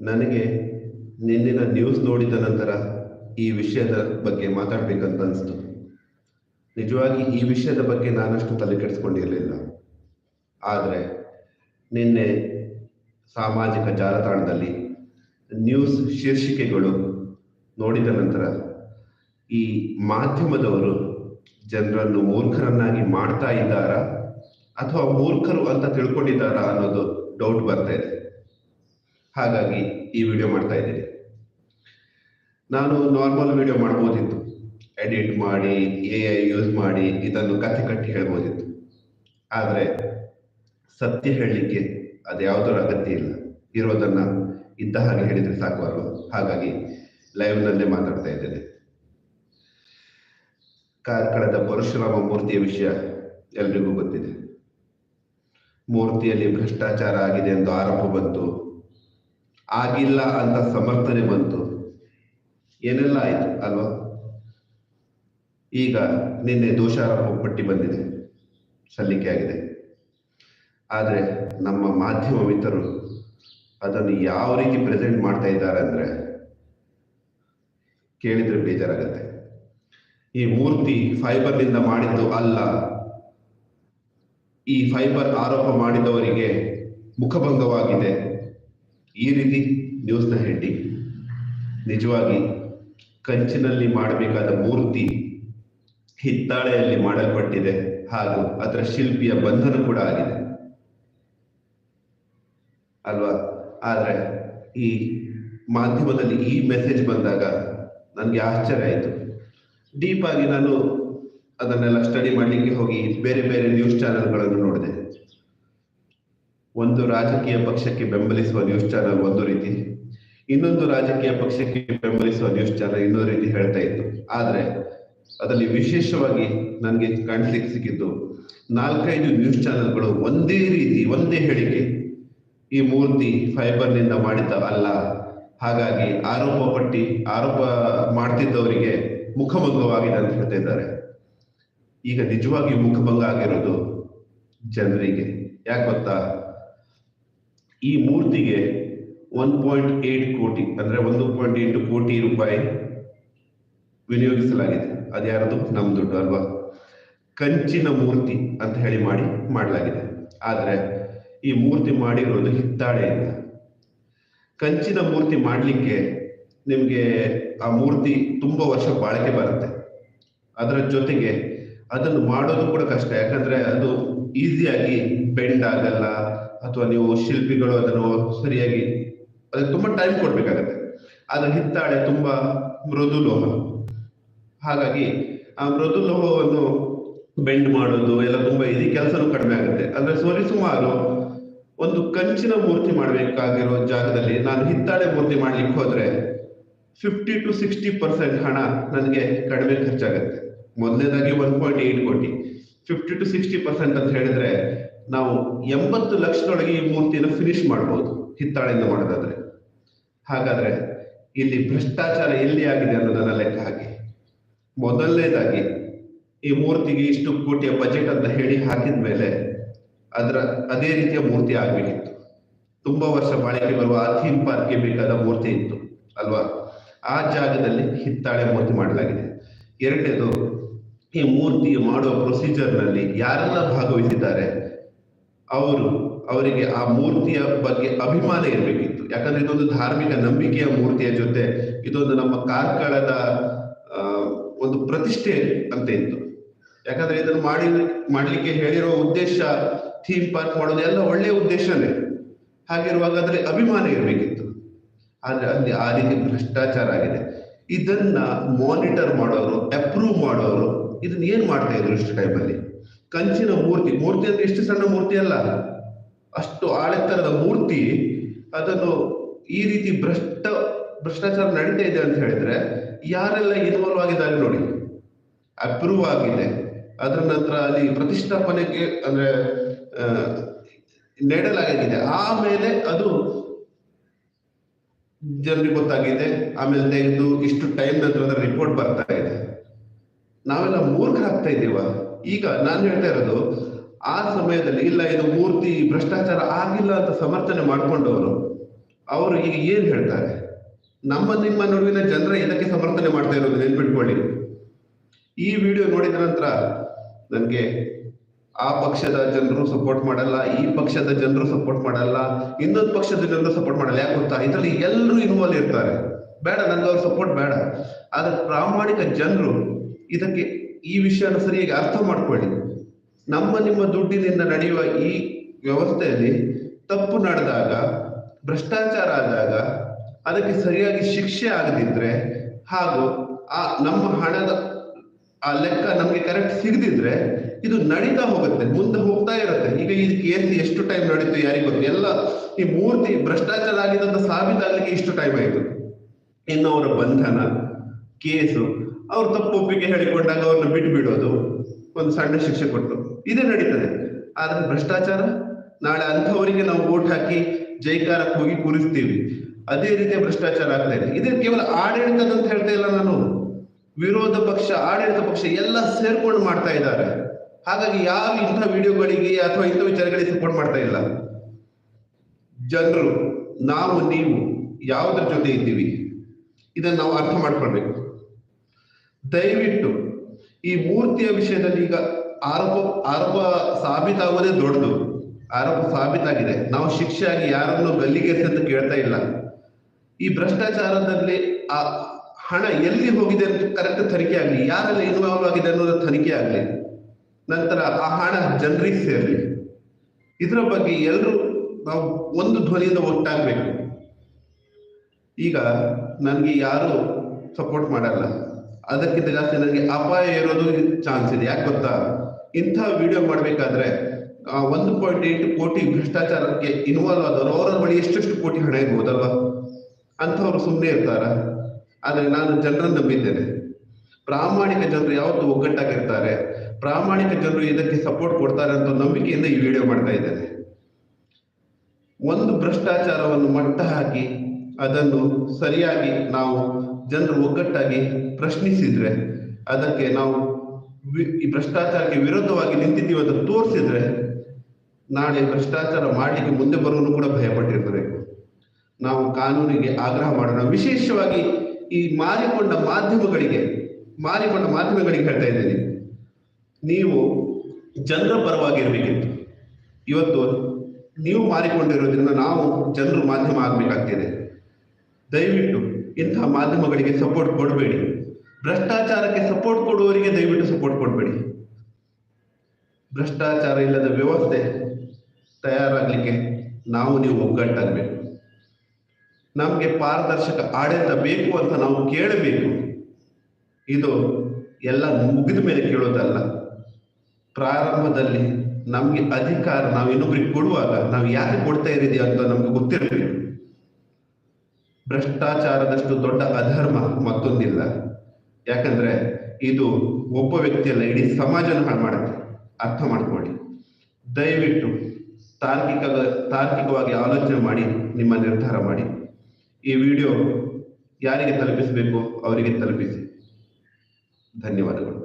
ನನಗೆ ನಿನ್ನಿನ ನ್ಯೂಸ್ ನೋಡಿದ ನಂತರ ಈ ವಿಷಯದ ಬಗ್ಗೆ ಮಾತಾಡಬೇಕಂತ ಅನಿಸ್ತು. ನಿಜವಾಗಿ ಈ ವಿಷಯದ ಬಗ್ಗೆ ನಾನಷ್ಟು ತಲೆ ಕೆಡಿಸ್ಕೊಂಡಿರಲಿಲ್ಲ. ಆದರೆ ನಿನ್ನೆ ಸಾಮಾಜಿಕ ಜಾಲತಾಣದಲ್ಲಿ ನ್ಯೂಸ್ ಶೀರ್ಷಿಕೆಗಳು ನೋಡಿದ ನಂತರ ಈ ಮಾಧ್ಯಮದವರು ಜನರನ್ನು ಮೂರ್ಖರನ್ನಾಗಿ ಮಾಡ್ತಾ ಇದ್ದಾರಾ ಅಥವಾ ಮೂರ್ಖರು ಅಂತ ತಿಳ್ಕೊಂಡಿದ್ದಾರಾ ಅನ್ನೋದು ಡೌಟ್ ಬರ್ತಾ ಇದೆ. ಹಾಗಾಗಿ ಈ ವಿಡಿಯೋ ಮಾಡ್ತಾ ಇದ್ದೀನಿ. ನಾನು ನಾರ್ಮಲ್ ವಿಡಿಯೋ ಮಾಡ್ಬೋದಿತ್ತು. ಎಡಿಟ್ ಮಾಡಿ ಎ ಐ ಯೂಸ್ ಮಾಡಿ, ಇದನ್ನು ಕಥೆ ಕಟ್ಟಿ ಹೇಳ್ಬೋದಿತ್ತು. ಆದರೆ ಸತ್ಯ ಹೇಳಲಿಕ್ಕೆ ಅದು ಅಗತ್ಯ ಇಲ್ಲ. ಇರೋದನ್ನ ಇದ್ದ ಹಾಗೆ ಹೇಳಿದರೆ ಸಾಕು ಹಾಗಾಗಿ ಲೈವ್ನಲ್ಲೇ ಮಾತಾಡ್ತಾ ಇದ್ದೇನೆ. ಕಾರ್ಕಳದ ಪರಶುರಾಮ ಮೂರ್ತಿಯ ವಿಷಯ ಎಲ್ರಿಗೂ ಗೊತ್ತಿದೆ. ಮೂರ್ತಿಯಲ್ಲಿ ಭ್ರಷ್ಟಾಚಾರ ಆಗಿದೆ ಎಂದು ಆರೋಪ ಬಂತು. ಆಗಿಲ್ಲ ಅಂತ ಸಮರ್ಥನೆ ಬಂತು. ಏನೆಲ್ಲ ಆಯ್ತು ಅಲ್ವಾ? ಈಗ ನಿನ್ನೆ ದೋಷಾರೋಪ ಪಟ್ಟಿ ಬಂದಿದೆ. ಸಲ್ಲಿಕೆ ಆಗಿದೆ. ಆದರೆ ನಮ್ಮ ಮಾಧ್ಯಮ ಮಿತ್ರರು ಅದನ್ನು ಯಾವ ರೀತಿ ಪ್ರೆಸೆಂಟ್ ಮಾಡ್ತಾ ಇದ್ದಾರೆ ಅಂದ್ರೆ ಕೇಳಿದ್ರೆ ಬೇಜಾರಾಗತ್ತೆ. ಈ ಮೂರ್ತಿ ಫೈಬರ್ನಿಂದ ಮಾಡಿದ್ದು ಅಲ್ಲ. ಈ ಫೈಬರ್ ಆರೋಪ ಮಾಡಿದವರಿಗೆ ಮುಖಭಂಗವಾಗಿದೆ. ಈ ರೀತಿ ನ್ಯೂಸ್ನ ಹೆಡ್ಡಿಂಗ್ ನಿಜವಾಗಿ ಕಂಚಿನಲ್ಲಿ ಮಾಡಬೇಕಾದ ಮೂರ್ತಿ ಹಿತ್ತಾಳೆಯಲ್ಲಿ ಮಾಡಲ್ಪಟ್ಟಿದೆ ಹಾಗೂ ಅದರ ಶಿಲ್ಪಿಯ ಬಂಧನ ಕೂಡ ಆಗಿದೆ. ಅಲ್ವಾ? ಆದ್ರೆ ಈ ಮಾಧ್ಯಮದಲ್ಲಿ ಈ ಮೆಸೇಜ್ ಬಂದಾಗ ನನಗೆ ಆಶ್ಚರ್ಯ ಆಯಿತು. ಡೀಪ್ ಆಗಿ ನಾನು ಅದನ್ನೆಲ್ಲ ಸ್ಟಡಿ ಮಾಡಲಿಕ್ಕೆ ಹೋಗಿ ಬೇರೆ ಬೇರೆ ನ್ಯೂಸ್ ಚಾನೆಲ್ಗಳನ್ನು ನೋಡಿದೆ. ಒಂದು ರಾಜಕೀಯ ಪಕ್ಷಕ್ಕೆ ಬೆಂಬಲಿಸುವ ನ್ಯೂಸ್ ಚಾನೆಲ್ ಒಂದು ರೀತಿ, ಇನ್ನೊಂದು ರಾಜಕೀಯ ಪಕ್ಷಕ್ಕೆ ಬೆಂಬಲಿಸುವ ನ್ಯೂಸ್ ಚಾನೆಲ್ ಇನ್ನೊಂದು ರೀತಿ ಹೇಳ್ತಾ ಇತ್ತು. ಆದ್ರೆ, ಅದರಲ್ಲಿ ವಿಶೇಷವಾಗಿ ನನಗೆ ಕಾಣಿಸ್ಲಿಕ್ಕೆ ಸಿಕ್ಕಿದ್ದು, ನಾಲ್ಕೈದು ನ್ಯೂಸ್ ಚಾನೆಲ್ಗಳು ಒಂದೇ ರೀತಿ, ಒಂದೇ ಹೇಳಿಕೆ, ಈ ಮೂರ್ತಿ ಫೈಬರ್ನಿಂದ ಮಾಡಿದ್ದ ಅಲ್ಲ. ಹಾಗಾಗಿ ಆರೋಪ ಪಟ್ಟಿ, ಆರೋಪ ಮಾಡ್ತಿದ್ದವರಿಗೆ ಮುಖಭಂಗವಾಗಿದೆ ಅಂತ ಹೇಳ್ತಿದ್ದಾರೆ ಈಗ ನಿಜವಾಗಿ ಮುಖಭಂಗ ಆಗಿರೋದು ಜನರಿಗೆ. ಯಾಕೆ ಗೊತ್ತಾ? ಈ ಮೂರ್ತಿಗೆ ಒನ್ ಪಾಯಿಂಟ್ ಏಟ್ ಕೋಟಿ, ಅಂದ್ರೆ ಒಂದು ಪಾಯಿಂಟ್ ಎಂಟು ಕೋಟಿ ರೂಪಾಯಿ ವಿನಿಯೋಗಿಸಲಾಗಿದೆ. ಅದ್ಯಾರದು ನಮ್ ದುಡ್ಡು ಅಲ್ವಾ? ಕಂಚಿನ ಮೂರ್ತಿ ಅಂತ ಹೇಳಿ ಮಾಡಿ, ಮಾಡಲಾಗಿದೆ. ಆದರೆ ಈ ಮೂರ್ತಿ ಮಾಡಿರೋದು ಹಿತ್ತಾಳೆಯಿಂದ ಕಂಚಿನ ಮೂರ್ತಿ ಮಾಡಲಿಕ್ಕೆ ನಿಮಗೆ ಆ ಮೂರ್ತಿ ತುಂಬಾ ವರ್ಷ ಬಾಳಿಕೆ ಬರುತ್ತೆ. ಅದರ ಜೊತೆಗೆ ಅದನ್ನು ಮಾಡೋದು ಕೂಡ ಕಷ್ಟ. ಯಾಕಂದ್ರೆ ಅದು ಈಸಿಯಾಗಿ ಬೆಂಡ್ ಆಗಲ್ಲ. ಅಥವಾ ನೀವು ಶಿಲ್ಪಿಗಳು ಅದನ್ನು ಸರಿಯಾಗಿ ಅದಕ್ಕೆ ತುಂಬಾ ಟೈಮ್ ಕೊಡ್ಬೇಕಾಗತ್ತೆ. ಆದ್ರೆ ಹಿತ್ತಾಳೆ ತುಂಬಾ ಮೃದು ಲೋಹ. ಹಾಗಾಗಿ ಆ ಮೃದು ಲೋಹವನ್ನು ಬೆಂಡ್ ಮಾಡೋದು ಎಲ್ಲ ತುಂಬಾ ಇದೆ ಕೆಲಸನೂ ಕಡಿಮೆ ಆಗುತ್ತೆ. ಅಂದ್ರೆ ಸರಿ ಸುಮಾರು ಒಂದು ಕಂಚಿನ ಮೂರ್ತಿ ಮಾಡಬೇಕಾಗಿರೋ ಜಾಗದಲ್ಲಿ ನಾನು ಹಿತ್ತಾಳೆ ಮೂರ್ತಿ ಮಾಡ್ಲಿಕ್ಕೆ ಹೋದ್ರೆ ಫಿಫ್ಟಿ ಟು ಸಿಕ್ಸ್ಟಿ ಪರ್ಸೆಂಟ್ ಹಣ ನನಗೆ ಕಡಿಮೆ ಖರ್ಚಾಗುತ್ತೆ. ಮೊದಲನೇದಾಗಿ ಒನ್ ಪಾಯಿಂಟ್ ಏಟ್ ಕೋಟಿ. ಫಿಫ್ಟಿ ಟು ಸಿಕ್ಸ್ಟಿ ಪರ್ಸೆಂಟ್ ಅಂತ ಹೇಳಿದ್ರೆ ನಾವು ಎಂಬತ್ತು ಲಕ್ಷದೊಳಗೆ ಈ ಮೂರ್ತಿಯನ್ನು ಫಿನಿಶ್ ಮಾಡ್ಬೋದು, ಹಿತ್ತಾಳೆಯಿಂದ ಮಾಡೋದಾದ್ರೆ. ಹಾಗಾದ್ರೆ ಇಲ್ಲಿ ಭ್ರಷ್ಟಾಚಾರ ಎಲ್ಲಿ ಆಗಿದೆ ಅನ್ನೋದನ್ನ ಲೆಕ್ಕ ಹಾಕಿ. ಮೊದಲನೇದಾಗಿ ಈ ಮೂರ್ತಿಗೆ ಇಷ್ಟು ಕೋಟಿಯ ಬಜೆಟ್ ಅಂತ ಹೇಳಿ ಹಾಕಿದ ಮೇಲೆ ಅದರ ಅದೇ ರೀತಿಯ ಮೂರ್ತಿ ಆಗ್ಬೇಕಿತ್ತು. ತುಂಬಾ ವರ್ಷ ಬಾಳಿಕೆ ಬರುವ ಆ ಥೀಮ್ ಪಾರ್ಕ್ಗೆ ಬೇಕಾದ ಮೂರ್ತಿ ಇತ್ತು, ಅಲ್ವಾ? ಆ ಜಾಗದಲ್ಲಿ ಹಿತ್ತಾಳೆ ಮೂರ್ತಿ ಮಾಡಲಾಗಿದೆ. ಎರಡನೇದು ಈ ಮೂರ್ತಿ ಮಾಡುವ ಪ್ರೊಸೀಜರ್ನಲ್ಲಿ ಯಾರೆಲ್ಲ ಭಾಗವಹಿಸಿದ್ದಾರೆ? ಅವರು ಅವರಿಗೆ ಆ ಮೂರ್ತಿಯ ಬಗ್ಗೆ ಅಭಿಮಾನ ಇರಬೇಕಿತ್ತು. ಯಾಕಂದ್ರೆ ಇದೊಂದು ಧಾರ್ಮಿಕ ನಂಬಿಕೆಯ ಮೂರ್ತಿಯ ಜೊತೆ ಇದೊಂದು ನಮ್ಮ ಕಾರ್ಕಳದ ಒಂದು ಪ್ರತಿಷ್ಠೆ ಅಂತ ಇತ್ತು. ಯಾಕಂದ್ರೆ ಇದನ್ನು ಮಾಡಿ, ಮಾಡ್ಲಿಕ್ಕೆ ಹೇಳಿರೋ ಉದ್ದೇಶ ಥೀಮ್ ಪಾರ್ಕ್ ಮಾಡೋದು ಎಲ್ಲ ಒಳ್ಳೆಯ ಉದ್ದೇಶನೇ. ಹಾಗಿರುವಾಗ ಅದರಲ್ಲಿ ಅಭಿಮಾನ ಇರಬೇಕಿತ್ತು. ಆದ್ರೆ ಅಲ್ಲಿ ಆ ರೀತಿ ಭ್ರಷ್ಟಾಚಾರ ಆಗಿದೆ. ಇದನ್ನ ಮಾನಿಟರ್ ಮಾಡೋರು ಅಪ್ರೂವ್ ಮಾಡೋರು ಇದನ್ನ ಏನ್ ಮಾಡ್ತಾ ಇದ್ರು ಇಷ್ಟು ಟೈಮಲ್ಲಿ ಕಂಚಿನ ಮೂರ್ತಿ ಮೂರ್ತಿ ಅಂದ್ರೆ ಎಷ್ಟು ಸಣ್ಣ ಮೂರ್ತಿ ಅಲ್ಲ? ಅಷ್ಟು ಆಳೆತ್ತರದ ಮೂರ್ತಿ, ಅದನ್ನು ಈ ರೀತಿ ಭ್ರಷ್ಟ, ಭ್ರಷ್ಟಾಚಾರ ನಡೀತಾ ಇದೆ ಅಂತ ಹೇಳಿದ್ರೆ ಯಾರೆಲ್ಲ ಇನ್ವಾಲ್ವ್ ಆಗಿದ್ದಾರೆ ನೋಡಿ? ಅಪ್ರೂವ್ ಆಗಿದೆ ಅದರ ನಂತರ ಅಲ್ಲಿ ಪ್ರತಿಷ್ಠಾಪನೆಗೆ ಅಂದ್ರೆ ನೆಡಲಾಗಿದೆ. ಆಮೇಲೆ ಅದು ಜನರಿಗೆ ಗೊತ್ತಾಗಿದೆ. ಆಮೇಲೆ ತೆಗೆದು ಇಷ್ಟು ಟೈಮ್ ನಂತರ ರಿಪೋರ್ಟ್ ಬರ್ತಾ ಇದೆ. ನಾವೆಲ್ಲ ಮೂರ್ಖರಾಗ್ತಾ ಇದ್ದೀವ? ಈಗ ನಾನು ಹೇಳ್ತಾ ಇರೋದು, ಆ ಸಮಯದಲ್ಲಿ, ಇಲ್ಲ, ಇದು ಮೂರ್ತಿ ಭ್ರಷ್ಟಾಚಾರ ಆಗಿಲ್ಲ ಅಂತ ಸಮರ್ಥನೆ ಮಾಡಿಕೊಂಡವರು, ಅವರು ಈಗ ಏನ್ ಹೇಳ್ತಾರೆ? ನಮ್ಮ ನಿಮ್ಮ ನಡುವಿನ ಜನರ ಇದಕ್ಕೆ ಸಮರ್ಥನೆ ಮಾಡ್ತಾ ಇರೋದು ನೆನ್ಪಿಟ್ಕೊಳ್ಳಿ. ಈ ವಿಡಿಯೋ ನೋಡಿದ ನಂತರ ನನಗೆ, ಆ ಪಕ್ಷದ ಜನರು ಸಪೋರ್ಟ್ ಮಾಡಲ್ಲ, ಈ ಪಕ್ಷದ ಜನರು ಸಪೋರ್ಟ್ ಮಾಡಲ್ಲ, ಇನ್ನೊಂದು ಪಕ್ಷದ ಜನರು ಸಪೋರ್ಟ್ ಮಾಡಲ್ಲ. ಯಾಕೆ ಗೊತ್ತಾ? ಇದರಲ್ಲಿ ಎಲ್ಲರೂ ಇನ್ವಾಲ್ವ್ ಇರ್ತಾರೆ. ಬೇಡ ನನ್ಗೆ ಅವ್ರ ಸಪೋರ್ಟ್ ಬೇಡ. ಆದ್ರೆ ಪ್ರಾಮಾಣಿಕ ಜನರು ಇದಕ್ಕೆ ಈ ವಿಷಯನ ಸರಿಯಾಗಿ ಅರ್ಥ ಮಾಡ್ಕೊಳ್ಳಿ. ನಮ್ಮ ನಿಮ್ಮ ದುಡ್ಡಿನಿಂದ ನಡೆಯುವ ಈ ವ್ಯವಸ್ಥೆಯಲ್ಲಿ ತಪ್ಪು ನಡೆದಾಗ, ಭ್ರಷ್ಟಾಚಾರ ಆದಾಗ, ಅದಕ್ಕೆ ಸರಿಯಾಗಿ ಶಿಕ್ಷೆ ಆಗದಿದ್ರೆ ಹಾಗೂ ಆ ನಮ್ಮ ಹಣದ ಆ ಲೆಕ್ಕ ನಮ್ಗೆ ಕರೆಕ್ಟ್ ಸಿಗದಿದ್ರೆ ಇದು ನಡೀತಾ ಹೋಗುತ್ತೆ, ಮುಂದೆ ಹೋಗ್ತಾ ಇರುತ್ತೆ. ಈಗ ಈ ಕೇಸ್ ಎಷ್ಟು ಟೈಮ್ ನಡೀತು ಯಾರಿಗೂ ಗೊತ್ತು? ಎಲ್ಲ ಈ ಮೂರ್ತಿ ಭ್ರಷ್ಟಾಚಾರ ಆಗಿದ್ದಂತ ಸಾಬೀತಾಗಲಿಕ್ಕೆ ಇಷ್ಟು ಟೈಮ್ ಆಯ್ತು. ಇನ್ನು ಅವರ ಬಂಧನ, ಕೇಸು ಅವ್ರ ತಪ್ಪು ಒಪ್ಪಿಗೆ ಹೇಳಿಕೊಂಡಾಗ ಅವ್ರನ್ನ ಬಿಟ್ಟು ಬಿಡೋದು, ಒಂದು ಸಣ್ಣ ಶಿಕ್ಷೆ ಕೊಟ್ಟು. ಇದೇ ನಡೀತದೆ. ಆದ್ರೆ ಭ್ರಷ್ಟಾಚಾರ, ನಾಳೆ ಅಂಥವರಿಗೆ ನಾವು ಓಟ್ ಹಾಕಿ ಜೈಕಾರಕ್ಕೆ ಹೋಗಿ ಕೂರಿಸ್ತೀವಿ. ಅದೇ ರೀತಿಯ ಭ್ರಷ್ಟಾಚಾರ ಆಗ್ತಾ ಇದೆ. ಇದೇ ಕೇವಲ ಆಡಳಿತದ ಅಂತ ಹೇಳ್ತಾ ಇಲ್ಲ ನಾನು. ವಿರೋಧ ಪಕ್ಷ, ಆಡಳಿತ ಪಕ್ಷ ಎಲ್ಲ ಸೇರ್ಕೊಂಡು ಮಾಡ್ತಾ ಇದ್ದಾರೆ. ಹಾಗಾಗಿ ಯಾರು ಇಂಥ ವಿಡಿಯೋಗಳಿಗೆ ಅಥವಾ ಇಂಥ ವಿಚಾರಗಳಿಗೆ ಸಪೋರ್ಟ್ ಮಾಡ್ತಾ ಇಲ್ಲ. ಜನರು, ನಾವು, ನೀವು ಯಾವುದ್ರ ಜೊತೆ ಇದ್ದೀವಿ? ಇದನ್ನ ನಾವು ಅರ್ಥ ಮಾಡ್ಕೊಳ್ಬೇಕು. ದಯವಿಟ್ಟು ಈ ಮೂರ್ತಿಯ ವಿಷಯದಲ್ಲಿ ಈಗ ಆರೋಪ ಆರೋಪ ಸಾಬೀತಾಗೋದೇ ದೊಡ್ಡದು. ಆರೋಪ ಸಾಬೀತಾಗಿದೆ. ನಾವು ಶಿಕ್ಷೆ ಆಗಿ ಯಾರನ್ನು ಗಲ್ಲಿಗೆ ಅಂತ ಕೇಳ್ತಾ ಇಲ್ಲ. ಈ ಭ್ರಷ್ಟಾಚಾರದಲ್ಲಿ ಆ ಹಣ ಎಲ್ಲಿ ಹೋಗಿದೆ ಅಂತ ಕರೆಕ್ಟ್ ತನಿಖೆ ಆಗಲಿ, ಯಾರೆಲ್ಲ ಇನ್ವಾಲ್ವ್ ಆಗಿದೆ ಅನ್ನೋದು ತನಿಖೆ ಆಗಲಿ, ನಂತರ ಆ ಹಣ ಜನರಿಗೆ ಸೇರಲಿ. ಇದರ ಬಗ್ಗೆ ಎಲ್ಲರೂ ನಾವು ಒಂದು ಧ್ವನಿಯಿಂದ ಒಟ್ಟಾಗಬೇಕು. ಈಗ ನನಗೆ ಯಾರು ಸಪೋರ್ಟ್ ಮಾಡಲ್ಲ. ಅದಕ್ಕಿಂತ ಜಾಸ್ತಿ ನನಗೆ ಅಪಾಯ ಇರೋದು ಚಾನ್ಸ್ ಇದೆ. ಯಾಕೆ ಗೊತ್ತಾ? ಇಂಥ ವಿಡಿಯೋ ಮಾಡಬೇಕಾದ್ರೆ ಒಂದು ಪಾಯಿಂಟ್ ಏಟ್ ಕೋಟಿ ಭ್ರಷ್ಟಾಚಾರಕ್ಕೆ ಇನ್ವಾಲ್ವ್ ಆದವರು ಅವರ ಬಳಿ ಎಷ್ಟೆಷ್ಟು ಕೋಟಿ ಹಣ ಇರ್ಬೋದಲ್ವಾ? ಅಂಥವ್ರು ಸುಮ್ಮನೆ ಇರ್ತಾರ. ಆದ್ರೆ ನಾನು ಜನರನ್ನು ನಂಬಿದ್ದೇನೆ. ಪ್ರಾಮಾಣಿಕ ಜನರು ಯಾವತ್ತು ಒಗ್ಗಟ್ಟಾಗಿರ್ತಾರೆ. ಪ್ರಾಮಾಣಿಕ ಜನರು ಇದಕ್ಕೆ ಸಪೋರ್ಟ್ ಕೊಡ್ತಾರೆ ಅಂತ ನಂಬಿಕೆಯಿಂದ ಈ ವಿಡಿಯೋ ಮಾಡ್ತಾ ಇದ್ದೇನೆ. ಒಂದು ಭ್ರಷ್ಟಾಚಾರವನ್ನು ಮಟ್ಟ ಹಾಕಿ ಅದನ್ನು ಸರಿಯಾಗಿ ನಾವು ಜನರು ಒಗ್ಗಟ್ಟಾಗಿ ಪ್ರಶ್ನಿಸಿದ್ರೆ, ಅದಕ್ಕೆ ನಾವು ಈ ಭ್ರಷ್ಟಾಚಾರಕ್ಕೆ ವಿರುದ್ಧವಾಗಿ ನಿಂತಿದ್ದೀವಿ ಅಂತ ತೋರಿಸಿದ್ರೆ, ನಾಳೆ ಭ್ರಷ್ಟಾಚಾರ ಮಾಡಲಿಕ್ಕೆ ಮುಂದೆ ಬರೋನು ಕೂಡ ಭಯಪಟ್ಟಿರಬೇಕು. ನಾವು ಕಾನೂನಿಗೆ ಆಗ್ರಹ ಮಾಡೋಣ. ವಿಶೇಷವಾಗಿ ಈ ಮಾರಿಕೊಂಡ ಮಾಧ್ಯಮಗಳಿಗೆ ಮಾರಿಕೊಂಡ ಮಾಧ್ಯಮಗಳಿಗೆ ಹೇಳ್ತಾ ಇದ್ದೀನಿ. ನೀವು ಜನರ ಪರವಾಗಿರ್ಬೇಕಿತ್ತು. ಇವತ್ತು ನೀವು ಮಾರಿಕೊಂಡಿರೋದ್ರಿಂದ ನಾವು ಜನರು ಮಾಧ್ಯಮ ಆಗ್ಬೇಕಾಗ್ತಿದೆ. ದಯವಿಟ್ಟು ಇಂತಹ ಮಾಧ್ಯಮಗಳಿಗೆ ಸಪೋರ್ಟ್ ಕೊಡಬೇಡಿ. ಭ್ರಷ್ಟಾಚಾರಕ್ಕೆ ಸಪೋರ್ಟ್ ಕೊಡುವವರಿಗೆ ದಯವಿಟ್ಟು ಸಪೋರ್ಟ್ ಕೊಡಬೇಡಿ. ಭ್ರಷ್ಟಾಚಾರ ಇಲ್ಲದ ವ್ಯವಸ್ಥೆ ತಯಾರಾಗಲಿಕ್ಕೆ ನಾವು ನೀವು ಒಗ್ಗಟ್ಟಾಗಬೇಕು. ನಮಗೆ ಪಾರದರ್ಶಕ ಆಡಳಿತ ಬೇಕು ಅಂತ ನಾವು ಕೇಳಬೇಕು. ಇದು ಎಲ್ಲ ಮುಗಿದ ಮೇಲೆ ಕೇಳೋದಲ್ಲ. ಪ್ರಾರಂಭದಲ್ಲಿ ನಮಗೆ ಅಧಿಕಾರ ನಾವು ಇನ್ನೊಬ್ರಿಗೆ ಕೊಡುವಾಗ ನಾವು ಯಾಕೆ ಕೊಡ್ತಾ ಇದ್ದೀವಿ ಅಂತ ನಮ್ಗೆ ಗೊತ್ತಿರಬೇಕು. ಭ್ರಷ್ಟಾಚಾರದಷ್ಟು ದೊಡ್ಡ ಅಧರ್ಮ ಮತ್ತೊಂದಿಲ್ಲ. ಯಾಕಂದ್ರೆ ಇದು ಒಬ್ಬ ವ್ಯಕ್ತಿಯಲ್ಲ, ಇಡೀ ಸಮಾಜನ ಹಾಳು ಮಾಡುತ್ತೆ. ಅರ್ಥ ಮಾಡ್ಕೊಳ್ಳಿ. ದಯವಿಟ್ಟು ತಾರ್ಕಿಕ, ತಾರ್ಕಿಕವಾಗಿ ಆಲೋಚನೆ ಮಾಡಿ, ನಿಮ್ಮ ನಿರ್ಧಾರ ಮಾಡಿ. ಈ ವಿಡಿಯೋ ಯಾರಿಗೆ ತಲುಪಿಸಬೇಕು? ಅವರಿಗೆ ತಲುಪಿಸಿ. ಧನ್ಯವಾದಗಳು.